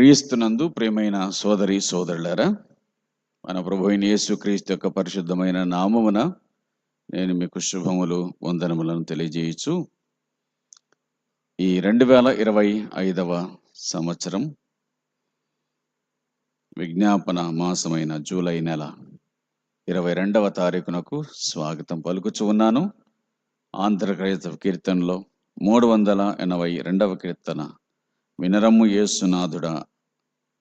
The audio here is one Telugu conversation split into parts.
క్రీస్తునందు ప్రియమైన సోదరి సోదరులారా మన ప్రభు అయిన యేసు క్రీస్తు యొక్క పరిశుద్ధమైన నామమున నేను మీకు శుభములు వందనములను తెలియజేయచ్చు ఈ రెండు వేల ఇరవై ఐదవ సంవత్సరం విజ్ఞాపన మాసమైన జూలై నెల ఇరవై రెండవ తారీఖునకు స్వాగతం పలుకుచు ఉన్నాను. ఆంధ్రక్రైస్తవ కీర్తనలో మూడు వందల ఎనభై రెండవ కీర్తన వినరమ్ము యేసునాథుడా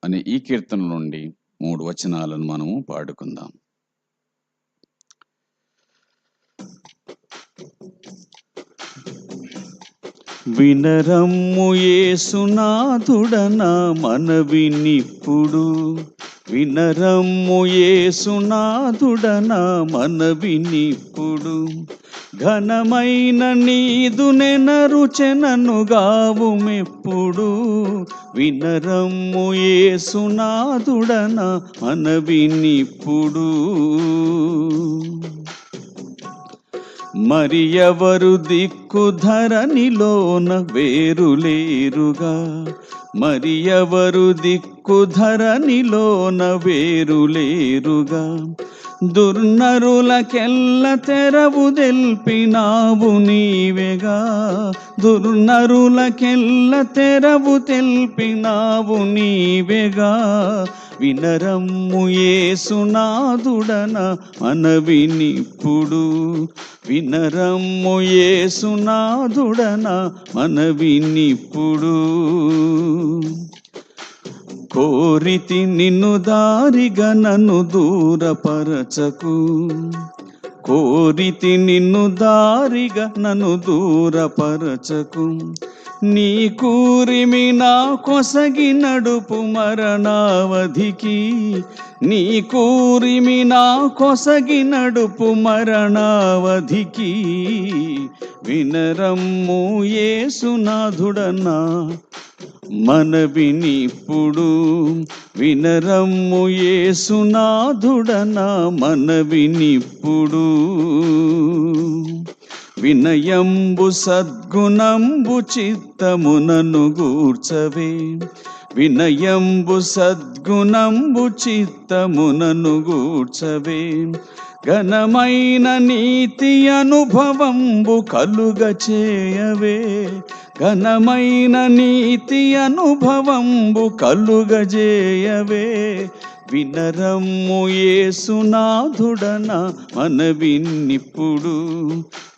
అనే ఈ కీర్తన నుండి మూడు వచనాలను మనము పాడుకుందాం. వినరమ్ము యేసునాథుడన మనవినిప్పుడు? వినరమ్ము ఏసునాథుడనా మనవినిప్పుడు? ఘనమైన నీదు నెనరుచెననుగావు మెప్పుడు. వినరమ్ము యేసునాథుడన మనవినిప్పుడు మరి ఎవరు దిక్కు ధరనిలోన వేరులేరుగా మరి ఎవరు దిక్కు ధరనిలోన వేరులేరుగా దుర్నరులకెల్ల తెరవు తెల్పినావు నీవేగా. దుర్నరులకెల్ల తెరవు తెల్పినావు నీవేగా. వినరమ్ము ఏసునాథుడన మనవినిప్పుడు. వినరమ్ము ఏసునాథుడన మనవినిప్పుడు. కోరితి నిన్ను దారిగా నన్ను దూరపరచకు. కోరితి నిన్ను దారిగా నన్ను దూరపరచకు. నీ కూరిమి నా కొసగి నడుపు మరణావధికి. నీ కూరిమి నా కొసగి నడుపు మరణావధికి. వినరమ్ము ఏసునాథుడన్నా మన వినిప్పుడు వినరమ్ము ఏసునాథుడనా మన వినిప్పుడు వినయంబు సద్గుణంబు చిత్తమునను గూర్చవే. వినయంబు సద్గుణంబు చిత్తమునను గూర్చవే. ఘనమైన నీతి అనుభవంబు కలుగ చేయవే. ఘనమైన నీతి అనుభవంబు కలుగజేయవే వినరమ్ము ఏసునాథుడన మనవిన్నిప్పుడు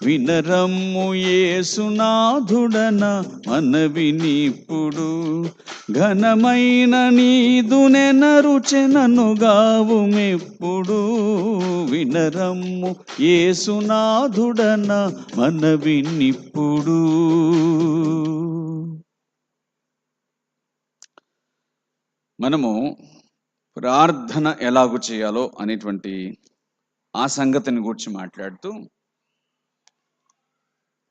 వినరమ్ము ఏసునాథుడన మనవినిప్పుడు. ఘనమైన నీదు నెనరుచెననుగావు మెప్పుడు. వినరమ్ము ఏసునాథుడన మనవిన్నిప్పుడు మనము ప్రార్థన ఎలాగూ చేయాలో అనేటువంటి ఆ సంగతిని గురించి మాట్లాడుతూ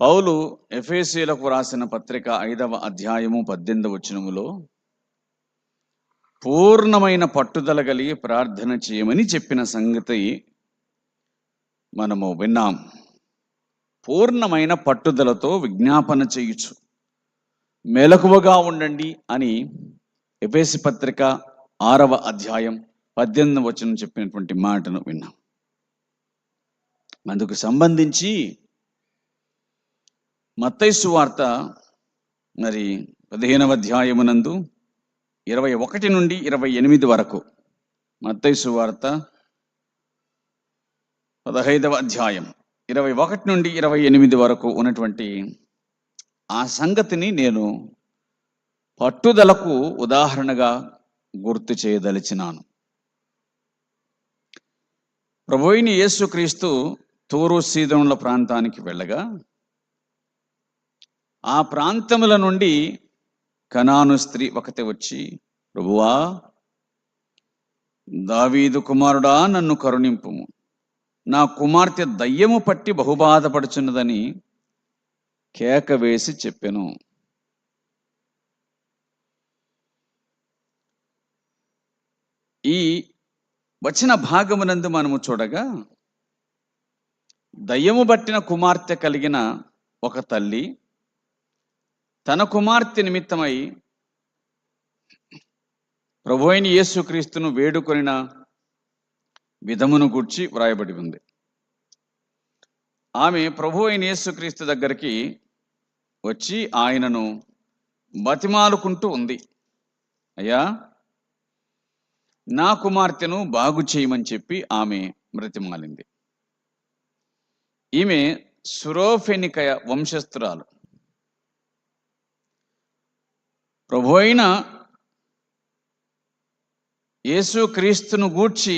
పౌలు ఎఫ్ఏసీలకు రాసిన పత్రిక ఐదవ అధ్యాయము పద్దెనిమిదవ వచనములో పూర్ణమైన పట్టుదల కలిగి ప్రార్థన చేయమని చెప్పిన సంగతి మనము విన్నాం. పూర్ణమైన పట్టుదలతో విజ్ఞాపన చేయొచ్చు మెలకువగా ఉండండి అని ఎఫేసి పత్రిక ఆరవ అధ్యాయం పద్దెనిమిది వచనం చెప్పినటువంటి మాటను విన్నాం. అందుకు సంబంధించి మత్తైసు వార్త మరి పదిహేనవ అధ్యాయమునందు ఇరవై ఒకటి నుండి ఇరవై ఎనిమిది వరకు మత్తైసు వార్త పదహైదవ అధ్యాయం ఇరవై ఒకటి నుండి ఇరవై ఎనిమిది వరకు ఉన్నటువంటి ఆ సంగతిని నేను పట్టుదలకు ఉదాహరణగా గుర్తు చేయదలిచినాను. ప్రభుయిని యేసుక్రీస్తు తూరు సీదముల ప్రాంతానికి వెళ్ళగా ఆ ప్రాంతముల నుండి కనాను స్త్రీ ఒకటి వచ్చి ప్రభువా దావీదు కుమారుడా నన్ను కరుణింపుము. నా కుమార్తె దయ్యము పట్టి బహుబాధపడుచున్నదని కేక వేసి చెప్పెను. ఈ వచ్చిన భాగమునందు మనము చూడగా దయ్యము పట్టిన కుమార్తె కలిగిన ఒక తల్లి తన కుమార్తె నిమిత్తమై ప్రభు అయిన యేసుక్రీస్తును వేడుకొనిన విధమును గూర్చి వ్రాయబడి ఉంది. ఆమె ప్రభు అయిన యేసుక్రీస్తు దగ్గరికి వచ్చి ఆయనను బతిమాలుకుంటూ ఉంది. అయ్యా నా కుమార్తెను బాగు చేయమని చెప్పి ఆమె మృతిమాలింది ఈమె సురోఫెనికయ వంశస్థురాలు. ప్రభు అయిన యేసు క్రీస్తును గూర్చి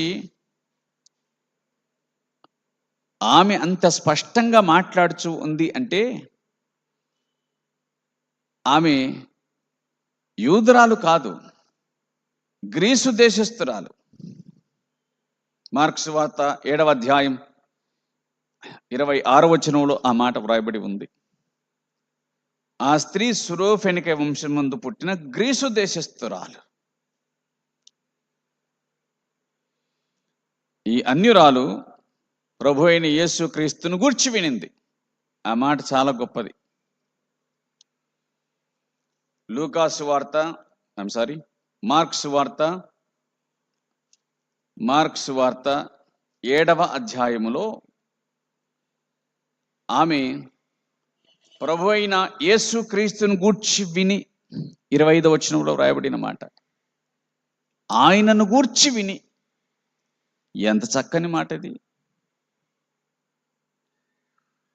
ఆమె అంత స్పష్టంగా మాట్లాడుచు ఉంది అంటే ఆమె యూదురాలు కాదు. గ్రీసు దేశస్థురాలు. మార్క్స్ వార్త ఏడవ అధ్యాయం ఇరవై ఆరో వచనంలో ఆ మాట వ్రాయబడి ఉంది. ఆ స్త్రీ సురోఫెనిక వంశం ముందు పుట్టిన గ్రీసు దేశస్థురాలు. ఈ అన్యురాలు ప్రభు అయిన యేసు క్రీస్తును గూర్చి వినింది. ఆ మాట చాలా గొప్పది. లూకాసు వార్త ఐమ్ సారీ మార్క్స్ వార్త మార్క్స్ వార్త ఏడవ అధ్యాయములో ఆమె ప్రభు అయిన యేసు క్రీస్తును గూర్చి విని ఇరవై ఐదవ వచనంలో వ్రాయబడిన మాట. ఆయనను గూర్చి విని. ఎంత చక్కని మాట ఇది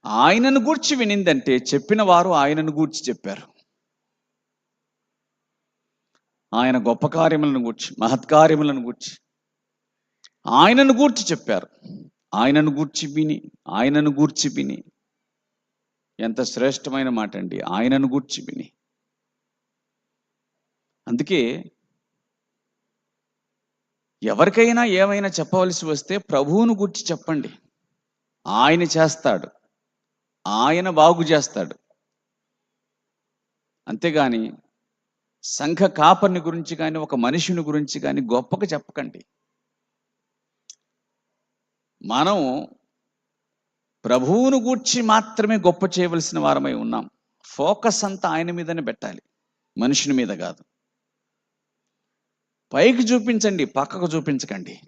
ఆయనను గూర్చి వినిందంటే చెప్పిన వారు ఆయనను గూర్చి చెప్పారు. ఆయన గొప్ప కార్యములను గూర్చి మహత్కార్యములను గూర్చి ఆయనను గూర్చి చెప్పారు. ఆయనను గూర్చి విని ఆయనను గూర్చి విని. ఎంత శ్రేష్టమైన మాట అండి ఆయనను గూర్చి విని. అందుకే ఎవరికైనా ఏమైనా చెప్పవలసి వస్తే ప్రభువును గుర్చి చెప్పండి. ఆయన చేస్తాడు. ఆయన బాగు చేస్తాడు. అంతేగాని సంఘ కాపర్ని గురించి కానీ ఒక మనిషిని గురించి కానీ గొప్పగా చెప్పకండి. మనం ప్రభువును గూర్చి మాత్రమే గొప్ప చేయవలసిన వారమై ఉన్నాం. ఫోకస్ అంతా ఆయన మీదనే పెట్టాలి. మనుషుని మీద కాదు. పైకి చూపించండి పక్కకు చూపించకండి.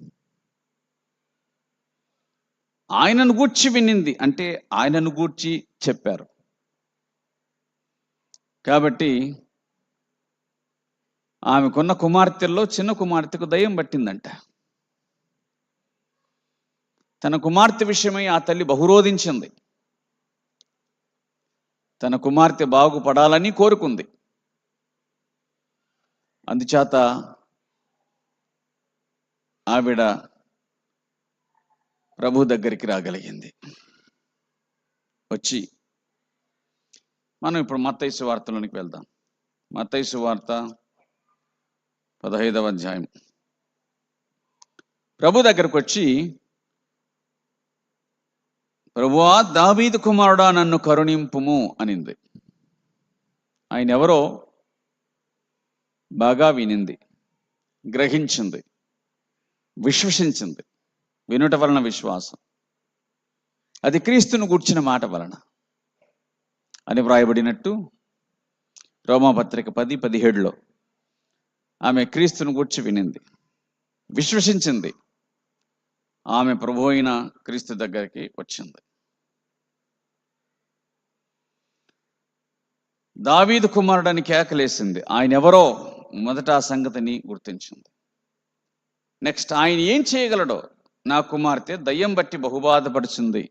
ఆయనను గూర్చి వినింది అంటే ఆయనను గూర్చి చెప్పారు. కాబట్టి ఆమెకున్న కుమార్తెల్లో చిన్న కుమార్తెకు దయ్యం పట్టిందంట. తన కుమార్తె విషయమై ఆ తల్లి బహురోధించింది. తన కుమార్తె బాగుపడాలని కోరుకుంది. అందుచేత ఆవిడ ప్రభు దగ్గరికి రాగలిగింది. వచ్చి మనం ఇప్పుడు మత్తైసు వార్తలోనికి వెళ్దాం. మత్తైసు వార్త పదహైదవ అధ్యాయం. ప్రభు దగ్గరకు వచ్చి ప్రభువా దావీదు కుమారుడా నన్ను కరుణింపుము అనింది. ఆయన ఎవరో బాగా వినింది గ్రహించింది విశ్వసించింది వినుట వలన విశ్వాసం. అది క్రీస్తును గూర్చిన మాట వలన అని వ్రాయబడినట్టు రోమాపత్రిక పది పదిహేడులో ఆమె క్రీస్తును గూర్చి వినింది విశ్వసించింది. ఆమె ప్రభు అయిన క్రీస్తు దగ్గరికి వచ్చింది. దావీదు కుమారుడని కేకలేసింది. ఆయన ఎవరో మొదట ఆ సంగతిని గుర్తించింది. నెక్స్ట్ ఆయన ఏం చేయగలడో? నా కుమార్తె దయ్యం బట్టి బహుబాధపడుచుంది.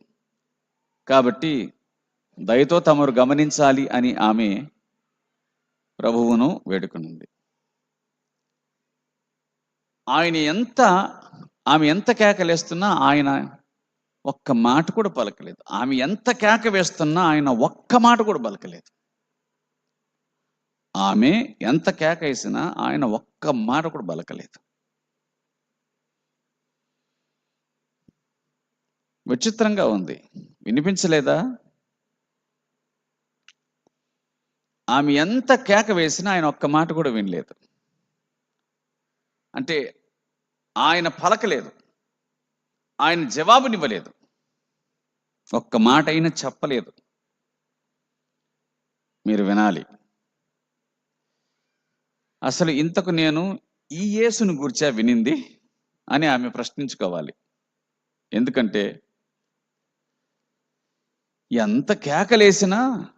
కాబట్టి దయతో తమరు గమనించాలి అని ఆమె ప్రభువును వేడుకునింది. ఆయన ఎంత ఆమె ఎంత కేకలేస్తున్నా ఆయన ఒక్క మాట కూడా పలకలేదు. ఆమె ఎంత కేక వేస్తున్నా ఆయన ఒక్క మాట కూడా పలకలేదు. ఆమె ఎంత కేక వేసినా ఆయన ఒక్క మాట కూడా పలకలేదు. విచిత్రంగా ఉంది. వినిపించలేదా? ఆమె ఎంత కేక వేసినా ఆయన ఒక్క మాట కూడా వినలేదు. అంటే ఆయన పలకలేదు. ఆయన జవాబునివ్వలేదు. ఒక్క మాట అయినా చెప్పలేదు. మీరు వినాలి. అసలు ఇంతకు నేను ఈ యేసును గుర్చా వినింది అని ఆమె ప్రశ్నించుకోవాలి. ఎందుకంటే ఎంత కేకలేసినా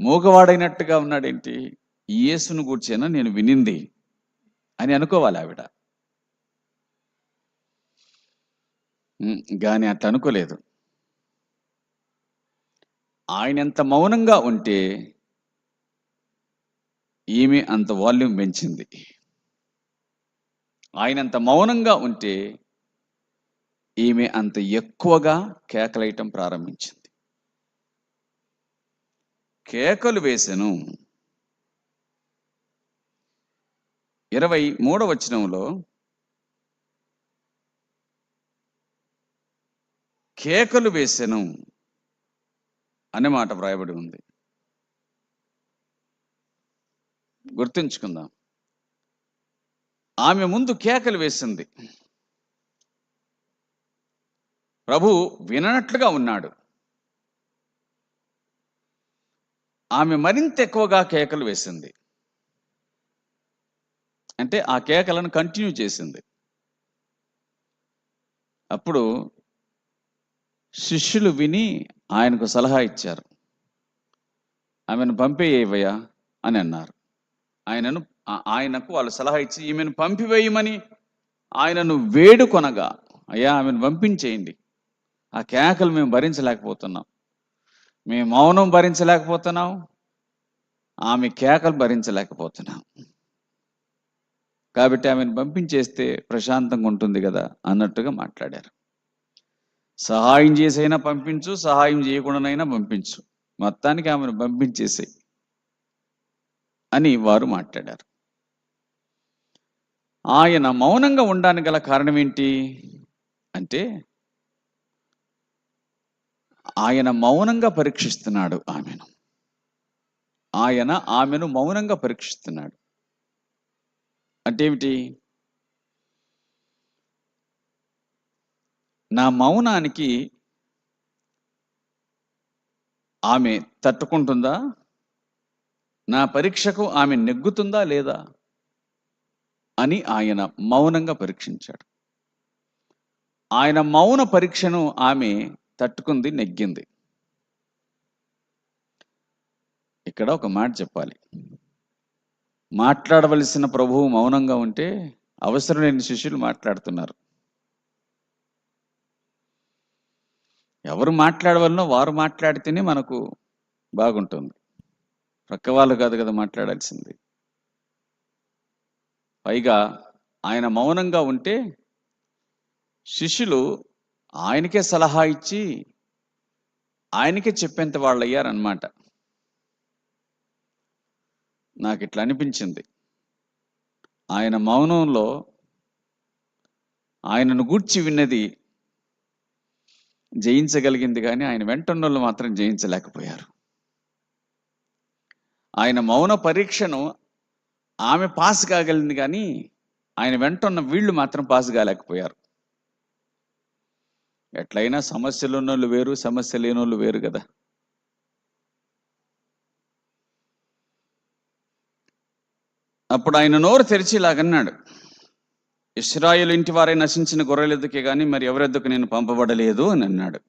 మూగవాడైనట్టుగా ఉన్నాడేంటి? ఈ యేసును గూర్చేనా నేను వినింది అని అనుకోవాలి ఆవిడ. ఉమ్, గాని అట్లా అనుకోలేదు. ఆయన ఎంత మౌనంగా ఉంటే ఈమె అంత వాల్యూమ్ పెంచింది. ఆయన అంత మౌనంగా ఉంటే ఈమె అంత ఎక్కువగా కేకలేయటం ప్రారంభించింది. కేకలు వేసెను ఇరవై మూడవ కేకలు వేసెను అనే మాట వ్రాయబడి ఉంది. గుర్తుంచుకుందాం. ఆమె ముందు కేకలు వేసింది. ప్రభు విననట్లుగా ఉన్నాడు. ఆమె మరింత ఎక్కువగా కేకలు వేసింది. అంటే ఆ కేకలను కంటిన్యూ చేసింది. అప్పుడు శిష్యులు విని ఆయనకు సలహా ఇచ్చారు. ఆమెను పంపేయవయ్యా అని అన్నారు. ఆయనను ఆయనకు వాళ్ళు సలహా ఇచ్చి ఈమెను పంపివేయమని ఆయనను వేడుకొనగా అయ్యా ఆమెను పంపించేయండి. ఆ కేకలు మేము భరించలేకపోతున్నాం. మేము మౌనం భరించలేకపోతున్నాం. ఆమె కేకలు భరించలేకపోతున్నాం. కాబట్టి ఆమెను పంపించేస్తే ప్రశాంతంగా ఉంటుంది కదా అన్నట్టుగా మాట్లాడారు. సహాయం చేసైనా పంపించు సహాయం చేయకుండానైనా పంపించు. మొత్తానికి ఆమెను పంపించేసాయి అని వారు మాట్లాడారు. ఆయన మౌనంగా ఉండడానికి గల కారణం ఏంటి అంటే ఆయన మౌనంగా పరీక్షిస్తున్నాడు ఆమెను. ఆయన ఆమెను మౌనంగా పరీక్షిస్తున్నాడు. అంటే ఏమిటి? నా మౌనానికి ఆమె తట్టుకుంటుందా? నా పరీక్షకు ఆమె నెగ్గుతుందా లేదా? అని ఆయన మౌనంగా పరీక్షించాడు. ఆయన మౌన పరీక్షను ఆమె తట్టుకుంది నెగ్గింది. ఇక్కడ ఒక మాట చెప్పాలి. మాట్లాడవలసిన ప్రభువు మౌనంగా ఉంటే అవసరం లేని శిష్యులు మాట్లాడుతున్నారు. ఎవరు మాట్లాడవలనో వారు మాట్లాడితేనే మనకు బాగుంటుంది. ప్రక్క వాళ్ళు కాదు కదా మాట్లాడాల్సింది. పైగా ఆయన మౌనంగా ఉంటే శిష్యులు ఆయనకే సలహా ఇచ్చి ఆయనకే చెప్పేంత వాళ్ళు అయ్యారనమాట నాకు ఇట్లా అనిపించింది. ఆయన మౌనంలో ఆయనను గూర్చి విన్నది జయించగలిగింది కానీ ఆయన వెంటన్నోళ్ళు మాత్రం జయించలేకపోయారు. ఆయన మౌన పరీక్షను ఆమె పాస్ కాగలింది కానీ ఆయన వెంటున్న వీళ్ళు మాత్రం పాస్ కాలేకపోయారు. ఎట్లయినా సమస్యలు ఉన్నోళ్ళు వేరు సమస్య లేనోళ్ళు వేరు కదా. అప్పుడు ఆయన నోరు తెరిచి ఇలాగన్నాడు ఇస్రాయేల్ ఇంటి వారే నశించిన గొర్రెలెద్దుకే కానీ మరి ఎవరెద్దుకు నేను పంపబడలేదు అని అన్నాడు.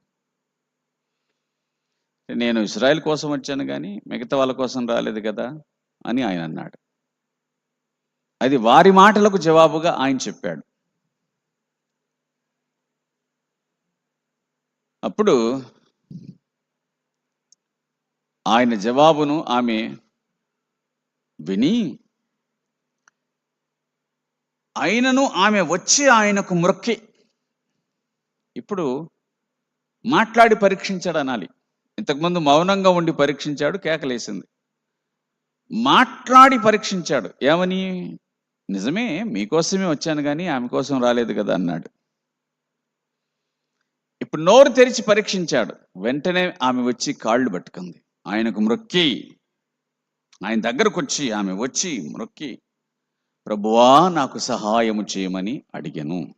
నేను ఇస్రాయిల్ కోసం వచ్చాను కానీ మిగతా వాళ్ళ కోసం రాలేదు కదా అని ఆయన అన్నాడు. అది వారి మాటలకు జవాబుగా ఆయన చెప్పాడు. అప్పుడు ఆయన జవాబును ఆమె విని ఆయనను ఆమె వచ్చి ఆయనకు మొక్కి ఇప్పుడు మాట్లాడి పరీక్షించాడు అనాలి. ఇంతకుముందు మౌనంగా ఉండి పరీక్షించాడు కేకలేసింది. మాట్లాడి పరీక్షించాడు. ఏమని? నిజమే మీకోసమే వచ్చాను కానీ ఆమె కోసం రాలేదు కదా అన్నాడు. ఇప్పుడు నోరు తెరిచి పరీక్షించాడు. వెంటనే ఆమె వచ్చి కాళ్ళు పట్టుకుంది. ఆయనకు మృక్కి ఆయన దగ్గరకు వచ్చి ఆమె వచ్చి మృక్కి ప్రభువా నాకు సహాయము చేయమని అడిగాను.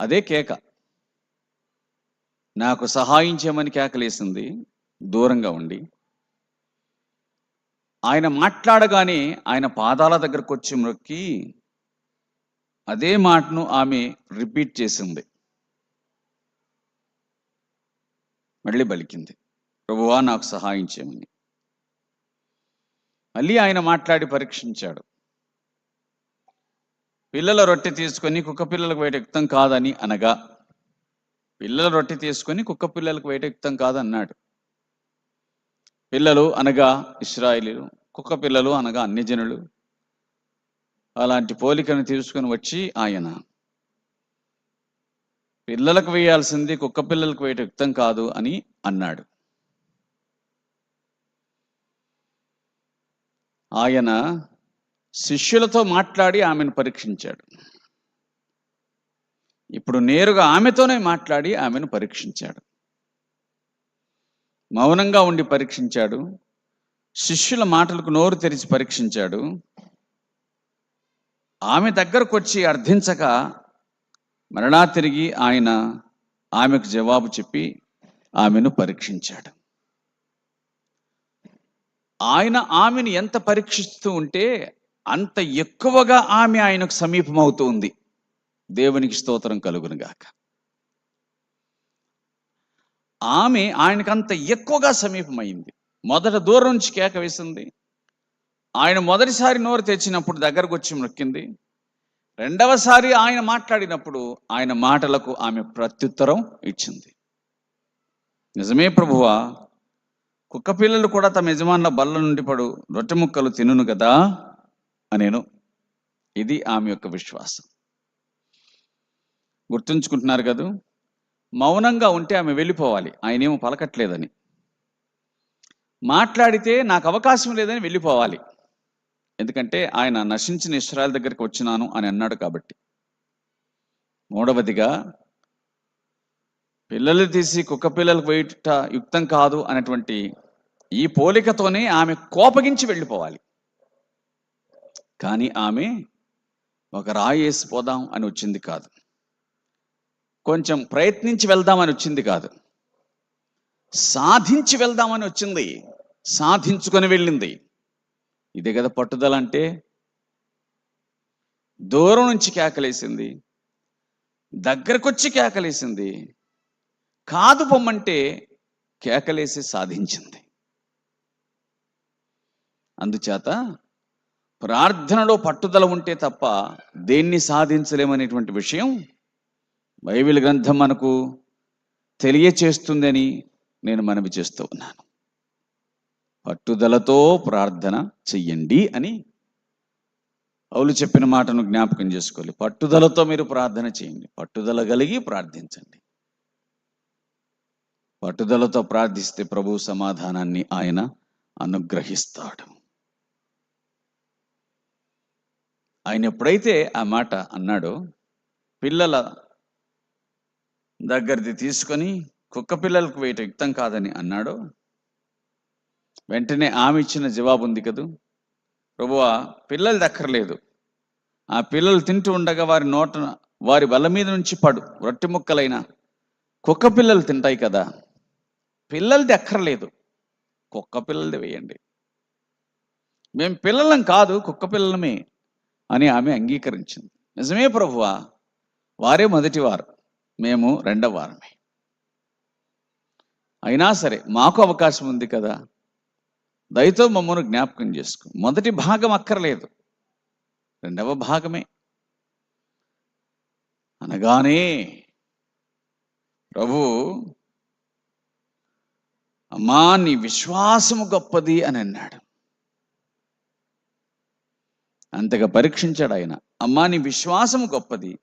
అదే కేక. నాకు సహాయం చేయమని కేకలేసింది. దూరంగా ఉండి. ఆయన మాట్లాడగానే ఆయన పాదాల దగ్గరకు వచ్చి మొక్కి అదే మాటను ఆమె రిపీట్ చేసింది. మళ్ళీ బలికింది. ప్రభువా నాకు సహాయం చేయమని. మళ్ళీ ఆయన మాట్లాడి పరీక్షించాడు. పిల్లల రొట్టె తీసుకొని కుక్క పిల్లలకు వేట యుక్తం కాదని అనగా పిల్లల రొట్టె తీసుకొని కుక్క పిల్లలకు వేట యుక్తం కాదన్నాడు. పిల్లలు అనగా ఇస్రాయిలీలు కుక్క పిల్లలు అనగా అన్యజనులు అలాంటి పోలికను తీసుకుని వచ్చి ఆయన పిల్లలకు వేయాల్సింది కుక్క పిల్లలకు వేయట యుక్తం కాదు అని అన్నాడు. ఆయన శిష్యులతో మాట్లాడి ఆమెను పరీక్షించాడు. ఇప్పుడు నేరుగా ఆమెతోనే మాట్లాడి ఆమెను పరీక్షించాడు. మౌనంగా ఉండి పరీక్షించాడు. శిష్యుల మాటలకు నోరు తెరిచి పరీక్షించాడు. ఆమె దగ్గరకు వచ్చి అర్థించక మరలా తిరిగి ఆయన ఆమెకు జవాబు చెప్పి ఆమెను పరీక్షించాడు. ఆయన ఆమెను ఎంత పరీక్షిస్తూ ఉంటే అంత ఎక్కువగా ఆమె ఆయనకు సమీపమవుతూ ఉంది దేవునికి స్తోత్రం కలుగునుగాక ఆమె ఆయనకు అంత ఎక్కువగా సమీపమైంది. మొదట దూరం నుంచి కేక వేసింది. ఆయన మొదటిసారి నోరు తెచ్చినప్పుడు దగ్గరకు వచ్చి మొక్కింది రెండవసారి ఆయన మాట్లాడినప్పుడు ఆయన మాటలకు ఆమె ప్రత్యుత్తరం ఇచ్చింది. నిజమే ప్రభువా కుక్క పిల్లలు కూడా తమ యజమానుల బల్ల నుండి పడు రొట్టె ముక్కలు తినును కదా అనేను. ఇది ఆమె యొక్క విశ్వాసం. గుర్తుంచుకుంటున్నారు కదూ? మౌనంగా ఉంటే ఆమె వెళ్ళిపోవాలి. ఆయనేమో పలకట్లేదని. మాట్లాడితే నాకు అవకాశం లేదని వెళ్ళిపోవాలి. ఎందుకంటే ఆయన నశించిన ఇస్రాయల్ దగ్గరికి వచ్చినాను అని అన్నాడు కాబట్టి. మూడవదిగా పిల్లలు తీసి కుక్క పిల్లలకు వేయుట యుక్తం కాదు అనేటువంటి ఈ పోలికతోనే ఆమె కోపగించి వెళ్ళిపోవాలి. కానీ ఆమె ఒక రాయి వేసిపోదాం అని వచ్చింది కాదు. కొంచెం ప్రయత్నించి వెళ్దామని వచ్చింది కాదు. సాధించి వెళ్దామని వచ్చింది. సాధించుకొని వెళ్ళింది. ఇదే కదా పట్టుదల అంటే? దూరం నుంచి కేకలేసింది. దగ్గరకొచ్చి కేకలేసింది. కాదు పొమ్మంటే కేకలేసి సాధించింది. అందుచేత ప్రార్థనలో పట్టుదల ఉంటే తప్ప దేన్ని సాధించలేమనేటువంటి విషయం బైబిల్ గ్రంథం మనకు తెలియచేస్తుందని నేను మనవి చేస్తూ ఉన్నాను. పట్టుదలతో ప్రార్థన చెయ్యండి అని పౌలు చెప్పిన మాటను జ్ఞాపకం చేసుకోవాలి. పట్టుదలతో మీరు ప్రార్థన చేయండి. పట్టుదల కలిగి ప్రార్థించండి. పట్టుదలతో ప్రార్థిస్తే ప్రభు సమాధానాన్ని ఆయన అనుగ్రహిస్తాడు. ఆయన ఎప్పుడైతే ఆ మాట అన్నాడో పిల్లల దగ్గరది తీసుకొని కుక్క పిల్లలకు వేయట యుక్తం కాదని అన్నాడో వెంటనే ఆమె ఇచ్చిన జవాబు ఉంది కదూ? ప్రభువా పిల్లలు దక్కర్లేదు. ఆ పిల్లలు తింటూ ఉండగా వారి నోట వారి బల్ల మీద నుంచి పడు రొట్టె ముక్కలైన కుక్క పిల్లలు తింటాయి కదా? పిల్లలది అక్కర్లేదు. కుక్క పిల్లలది వేయండి. మేము పిల్లలం కాదు కుక్క పిల్లలమే అని ఆమె అంగీకరించింది. నిజమే ప్రభువా వారే మొదటివారు మేము రెండవ వారమే. అయినా సరే మాకు అవకాశం ఉంది కదా. దయతో మమ్మను జ్ఞాపకం చేసుకో. మొదటి భాగం అక్కర్లేదు. రెండవ భాగమే. అనగానే ప్రభు అమ్మా నీ విశ్వాసము గొప్పది అని అన్నాడు. అంతగా పరీక్షించాడు ఆయన. అమ్మా నీ విశ్వాసము గొప్పది.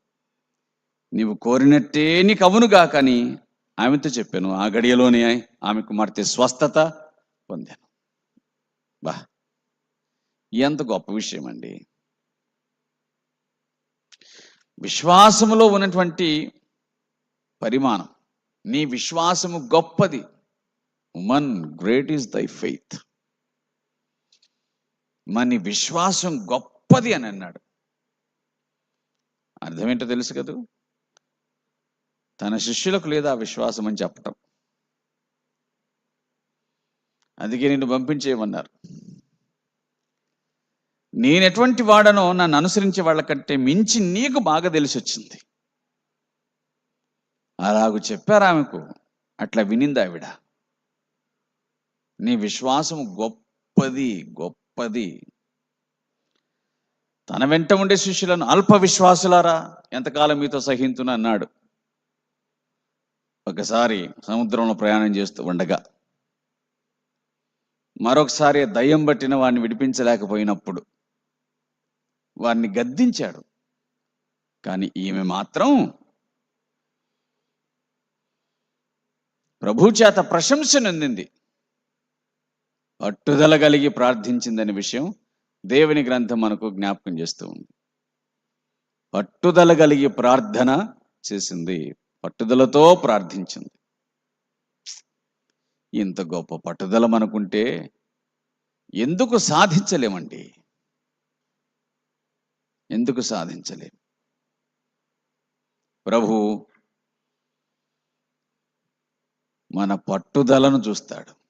నీవు కోరినట్టే నీకు అవునుగా కానీ ఆమెతో చెప్పాను. ఆ గడియలోనే ఆమె కుమార్తె స్వస్థత పొందాను. బా ఎంత గొప్ప విషయం అండి. విశ్వాసములో ఉన్నటువంటి పరిమాణం నీ విశ్వాసము గొప్పది. మన్ గ్రేట్ ఈస్ దై ఫెయిత్ మన విశ్వాసం గొప్పది అని అన్నాడు. అర్థం ఏంటో తెలుసు కదూ? తన శిష్యులకు లేదా విశ్వాసం అని చెప్పటం. అందుకే నిన్ను పంపించేయమన్నారు. నేను ఎటువంటి వాడనో నన్ను అనుసరించే వాళ్ళకంటే మించి నీకు బాగా తెలిసి వచ్చింది. అలాగూ చెప్పారు ఆమెకు. అట్లా వినింది ఆవిడ. నీ విశ్వాసం గొప్పది గొప్పది. తన వెంట ఉండే శిష్యులను అల్ప విశ్వాసులారా ఎంతకాలం మీతో సహించును అన్నాడు. ఒకసారి సముద్రంలో ప్రయాణం చేస్తూ ఉండగా మరొకసారి దయ్యం పట్టిన వాడిని విడిపించలేకపోయినప్పుడు వారిని గద్దించాడు. కానీ ఈమె మాత్రం ప్రభు చేత ప్రశంసనందింది. పట్టుదల కలిగి ప్రార్థించిందనే విషయం దేవుని గ్రంథం మనకు జ్ఞాపకం చేస్తూ ఉంది. పట్టుదల కలిగి ప్రార్థన చేసింది పట్టుదలతో ప్రార్థించింది. ఇంత గొప్ప పట్టుదల మనకుంటే ఎందుకు సాధించలేమండి? ఎందుకు సాధించలేము ప్రభు మన పట్టుదలను చూస్తాడు.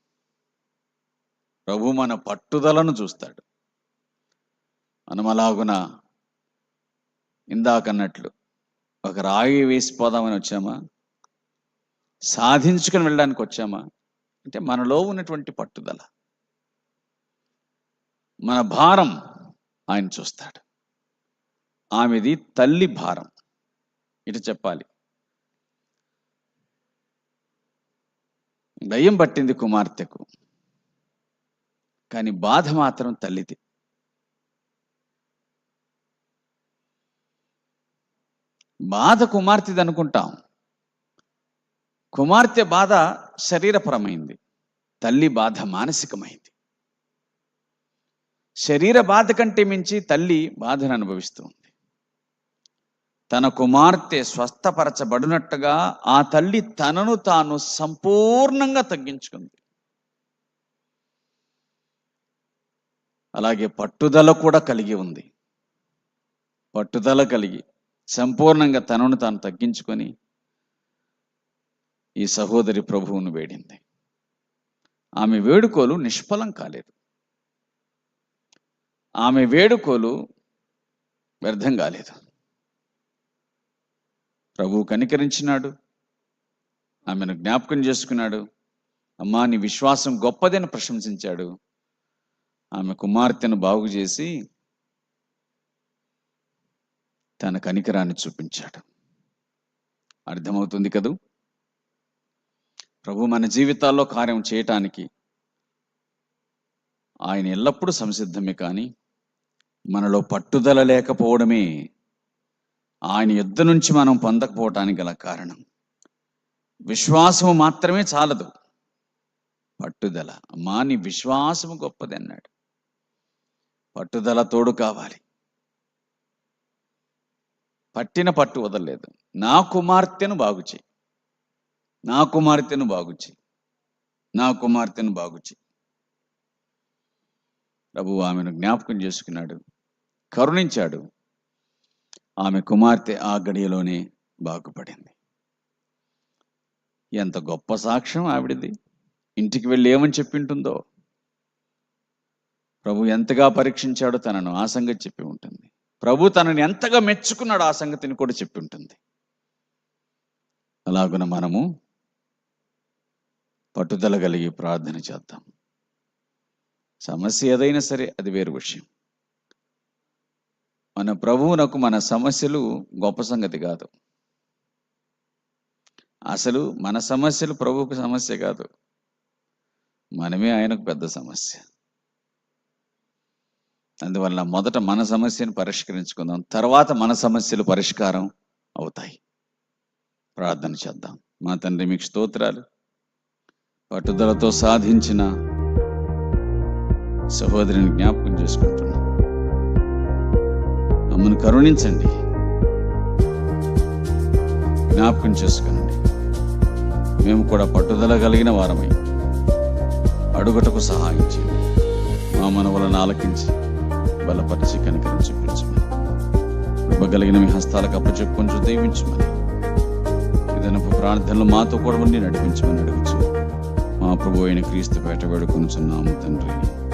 ప్రభు మన పట్టుదలను చూస్తాడు. మనం అలాగున ఇందాకన్నట్లు ఒక రాయి వేసిపోదామని వచ్చామా? సాధించుకుని వెళ్ళడానికి వచ్చామా? అంటే మనలో ఉన్నటువంటి పట్టుదల. మన భారం ఆయన చూస్తాడు. ఆమెది తల్లి భారం. ఇటు చెప్పాలి. దయ్యం పట్టింది కుమార్తెకు. కానీ బాధ మాత్రం తల్లిది. బాధ కుమార్తెది అనుకుంటాం కుమార్తె బాధ శరీరపరమైంది. తల్లి బాధ మానసికమైంది. శరీర బాధ కంటే మించి తల్లి బాధను అనుభవిస్తుంది తన కుమార్తె స్వస్థపరచబడినట్టుగా ఆ తల్లి తనను తాను సంపూర్ణంగా తగ్గించుకుంది. అలాగే పట్టుదల కూడా కలిగి ఉంది. పట్టుదల కలిగి సంపూర్ణంగా తనను తాను తగ్గించుకొని ఈ సహోదరి ప్రభువును వేడింది. ఆమె వేడుకోలు నిష్ఫలం కాలేదు. ఆమె వేడుకోలు వ్యర్థం కాలేదు. ప్రభు కనికరించినాడు. ఆమెను జ్ఞాపకం చేసుకున్నాడు. అమ్మా నీ విశ్వాసం గొప్పదని ప్రశంసించాడు. ఆమె కుమార్తెను బాగు చేసి తన కనికరాన్ని చూపించాడు. అర్థమవుతుంది కదూ? ప్రభు మన జీవితాల్లో కార్యం చేయటానికి ఆయన ఎల్లప్పుడూ సంసిద్ధమే కానీ మనలో పట్టుదల లేకపోవడమే ఆయన యుద్ధ నుంచి మనం పొందకపోవటానికి గల కారణం. విశ్వాసము మాత్రమే చాలదు. పట్టుదల అమ్మా నీ విశ్వాసము గొప్పది అన్నాడు. పట్టుదల తోడు కావాలి. పట్టిన పట్టు వదలలేదు. నా కుమార్తెను బాగు చేయి. నా కుమార్తెను బాగు చేయి. నా కుమార్తెను బాగు చేయి. ప్రభు ఆమెను జ్ఞాపకం చేసుకున్నాడు. కరుణించాడు. ఆమె కుమార్తె ఆ గడియలోనే బాగుపడింది. ఎంత గొప్ప సాక్ష్యం ఆవిడది. ఇంటికి వెళ్ళి ఏమని చెప్పింటుందో ప్రభు ఎంతగా పరీక్షించాడో తనను ఆ సంగతి చెప్పి ఉంటుంది. ప్రభు తనని ఎంతగా మెచ్చుకున్నాడో ఆ సంగతిని కూడా చెప్పి ఉంటుంది. అలాగున మనము పట్టుదల కలిగి ప్రార్థన చేద్దాం. సమస్య ఏదైనా సరే అది వేరు విషయం. మన ప్రభువునకు మన సమస్యలు గొప్ప సంగతి కాదు. అసలు మన సమస్యలు ప్రభువుకు సమస్య కాదు. మనమే ఆయనకు పెద్ద సమస్య. అందువల్ల మొదట మన సమస్యను పరిష్కరించుకుందాం. తర్వాత మన సమస్యలు పరిష్కారం అవుతాయి. ప్రార్థన చేద్దాం. మా తండ్రి మీకు స్తోత్రాలు. పట్టుదలతో సాధించిన సహోదరిని జ్ఞాపకం చేసుకుంటున్నాం. మమ్మల్ని కరుణించండి. జ్ఞాపకం చేసుకోండి మేము కూడా పట్టుదల కలిగిన వారమై అడుగుటకు సహాయం చేయండి. మా మనవలను ఆలకించి బలపరిచి కనికరం చూపించమని. కృపగలిగిన మీ హస్తాలకు అప్పచెప్పుకొని దీవించమని. ఇదనపు ప్రార్థనలు మాతో కూడా ఉండి నడిపించమని అడుగుచు. మా ప్రభు అయిన క్రీస్తు పేట వేడుకొనుచున్నాము తండ్రి.